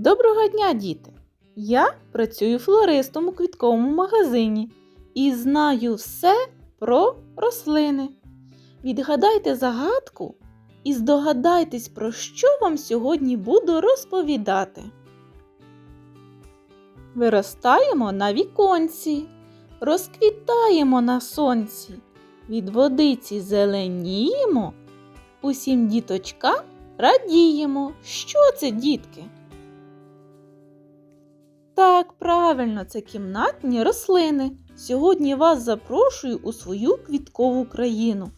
Доброго дня, діти! Я працюю флористом у квітковому магазині і знаю все про рослини. Відгадайте загадку і здогадайтесь, про що вам сьогодні буду розповідати. Виростаємо на віконці, розквітаємо на сонці, від водиці зеленіємо, усім діточкам радіємо. Що це, дітки? Так, правильно, це кімнатні рослини. Сьогодні вас запрошую у свою квіткову країну.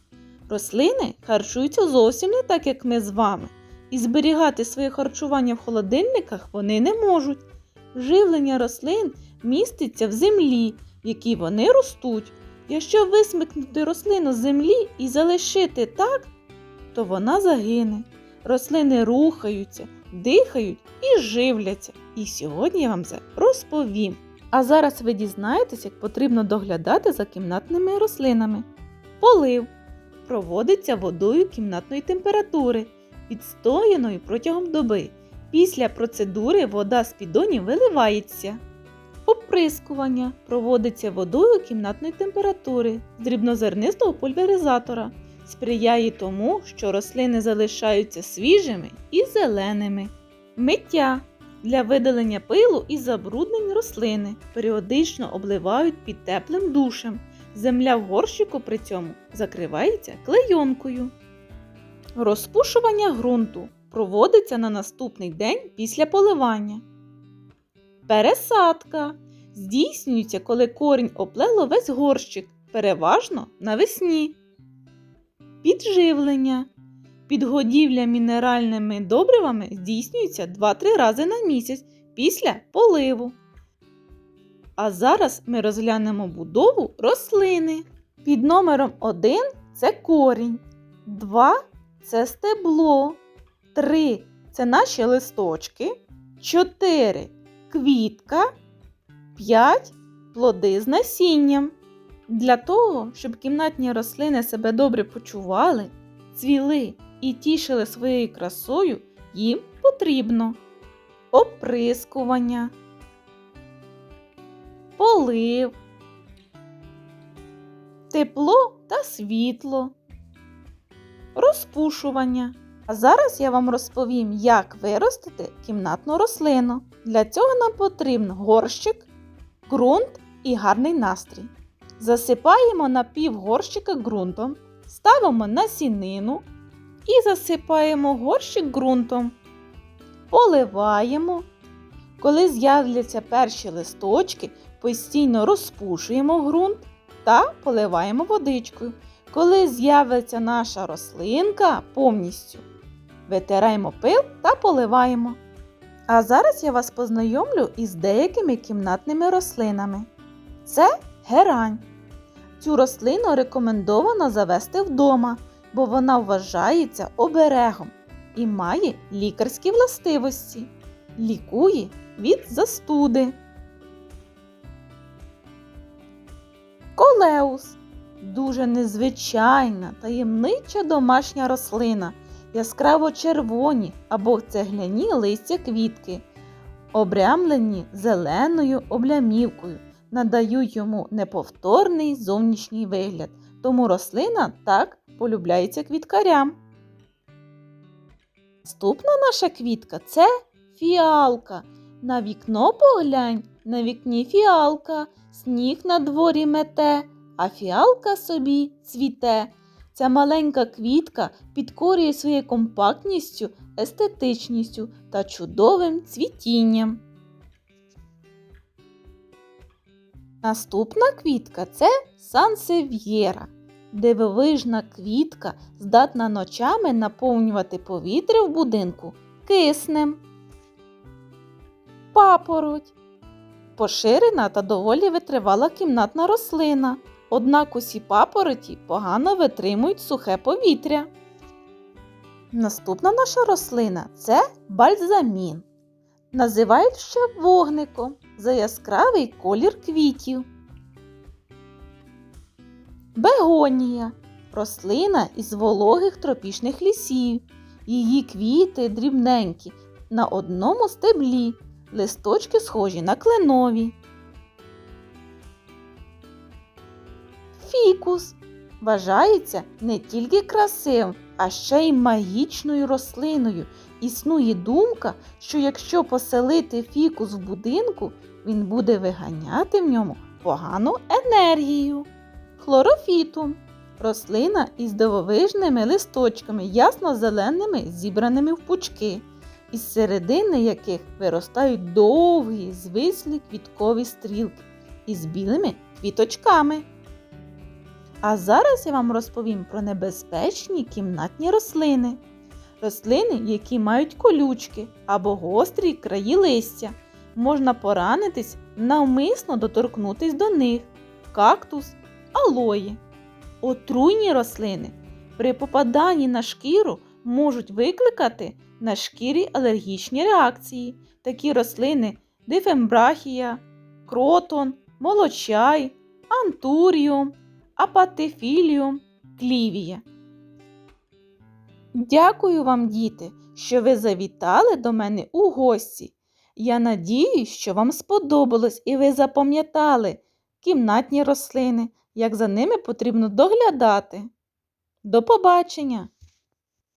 Рослини харчуються зовсім не так, як ми з вами, і зберігати своє харчування в холодильниках вони не можуть. Живлення рослин міститься в землі, в якій вони ростуть. Якщо висмикнути рослину з землі і залишити так, то вона загине. Рослини рухаються, дихають і живляться. І сьогодні я вам це розповім. А зараз ви дізнаєтесь, як потрібно доглядати за кімнатними рослинами. Полив проводиться водою кімнатної температури, підстояною протягом доби. Після процедури вода з підонів виливається. Оприскування проводиться водою кімнатної температури з дрібнозернистого пульверизатора. Сприяє тому, що рослини залишаються свіжими і зеленими. Миття для видалення пилу і забруднень рослини періодично обливають під теплим душем. Земля в горщику при цьому закривається клейонкою. Розпушування ґрунту проводиться на наступний день після поливання. Пересадка здійснюється, коли корінь оплело весь горщик, переважно навесні. Підживлення. Підгодівля мінеральними добривами здійснюється 2-3 рази на місяць після поливу. А зараз ми розглянемо будову рослини. Під номером 1 це корінь, 2 це стебло, 3 це наші листочки, 4 квітка, 5 плоди з насінням. Для того, щоб кімнатні рослини себе добре почували, цвіли і тішили своєю красою, їм потрібно оприскування, полив, тепло та світло, розпушування. А зараз я вам розповім, як виростити кімнатну рослину. Для цього нам потрібен горщик, ґрунт і гарний настрій. Засипаємо на пів горщика ґрунтом, ставимо насінину і засипаємо горщик ґрунтом. Поливаємо. Коли з'являться перші листочки, постійно розпушуємо ґрунт та поливаємо водичкою. Коли з'явиться наша рослинка повністю, витираємо пил та поливаємо. А зараз я вас познайомлю із деякими кімнатними рослинами. Це герань. Цю рослину рекомендовано завести вдома, бо вона вважається оберегом і має лікарські властивості, лікує від застуди. Колеус дуже незвичайна таємнича домашня рослина, яскраво червоні або цегляні листя квітки, обрямлені зеленою облямівкою надають йому неповторний зовнішній вигляд, тому рослина так полюбляється квіткарям. Наступна наша квітка це фіалка. На вікно поглянь, на вікні фіалка, сніг на дворі мете, а фіалка собі цвіте. Ця маленька квітка підкорює своєю компактністю, естетичністю та чудовим цвітінням. Наступна квітка це сансев'єра. Дивовижна квітка здатна ночами наповнювати повітря в будинку киснем. Папороть. Поширена та доволі витривала кімнатна рослина. Однак усі папороті погано витримують сухе повітря. Наступна наша рослина це бальзамін. Називають ще вогником за яскравий колір квітів. Бегонія рослина із вологих тропічних лісів. Її квіти дрібненькі, на одному стеблі. Листочки схожі на кленові. Фікус вважається не тільки красивим, а ще й магічною рослиною. Існує думка, що якщо поселити фікус в будинку, він буде виганяти в ньому погану енергію. Хлорофітум рослина із дивовижними листочками, ясно-зеленими, зібраними в пучки, із середини яких виростають довгі, звислі квіткові стрілки із білими квіточками. А зараз я вам розповім про небезпечні кімнатні рослини. Рослини, які мають колючки або гострі краї листя. Можна поранитись, навмисно доторкнутись до них. Кактус, алої. Отруйні рослини при попаданні на шкіру можуть викликати на шкірі алергічні реакції. Такі рослини дифембрахія, кротон, молочай, антуріум, апатифіліум, клівія. Дякую вам, діти, що ви завітали до мене у гості. Я надіюсь, що вам сподобалось і ви запам'ятали кімнатні рослини, як за ними потрібно доглядати. До побачення!